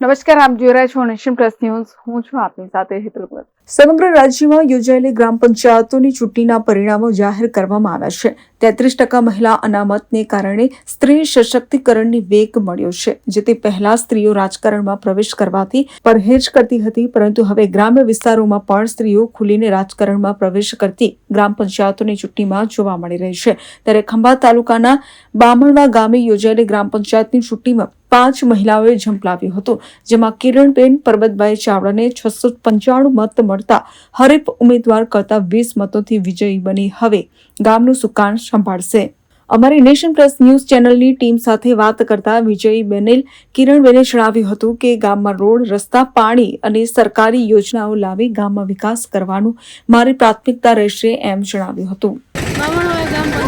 નમસ્કાર, આપ જોઈ રહ્યા છો નેશન પ્લસ ન્યૂઝ. હું છું આપની સાથે હેતલ સમગ્ર રાજ્યમાં યોજાયેલી ગ્રામ પંચાયતોની ચૂંટણીના પરિણામો જાહેર કરવામાં આવ્યા છે. તેત્રીસ ટકા મહિલા અનામતને કારણે સ્ત્રી સશક્તિકરણની વેગ મળ્યો છે જેથી પહેલા સ્ત્રીઓ રાજકારણમાં પ્રવેશ કરવાથી પરહેજ કરતી હતી, પરંતુ હવે ગ્રામ્ય વિસ્તારોમાં પણ સ્ત્રીઓ ખુલીને રાજકારણમાં પ્રવેશ કરતી ગ્રામ પંચાયતોની ચૂંટણીમાં જોવા મળી રહી છે. ત્યારે ખંભાત તાલુકાના બામણવા ગામે યોજાયેલી ગ્રામ પંચાયતની ચૂંટણીમાં પાંચ મહિલાઓએ ઝંપલાવ્યું હતું, જેમાં કિરણબેન, પરબતભાઈ ચાવડાને છસો પંચાણું મત મળતા હરીફ ઉમેદવાર કરતા વીસ મતોથી વિજયી બની. હવે ગામનું સુકાન સંભાળશે. અમારી નેશન પ્લસ ન્યૂઝ ચેનલની ટીમ સાથે વાત કરતા વિજયી બનેલ કિરણબેને જણાવ્યું હતું કે ગામમાં રોડ, રસ્તા, પાણી અને સરકારી યોજનાઓ લાવી ગામમાં વિકાસ કરવાનું મારી પ્રાથમિકતા રહેશે એમ જણાવ્યું હતું.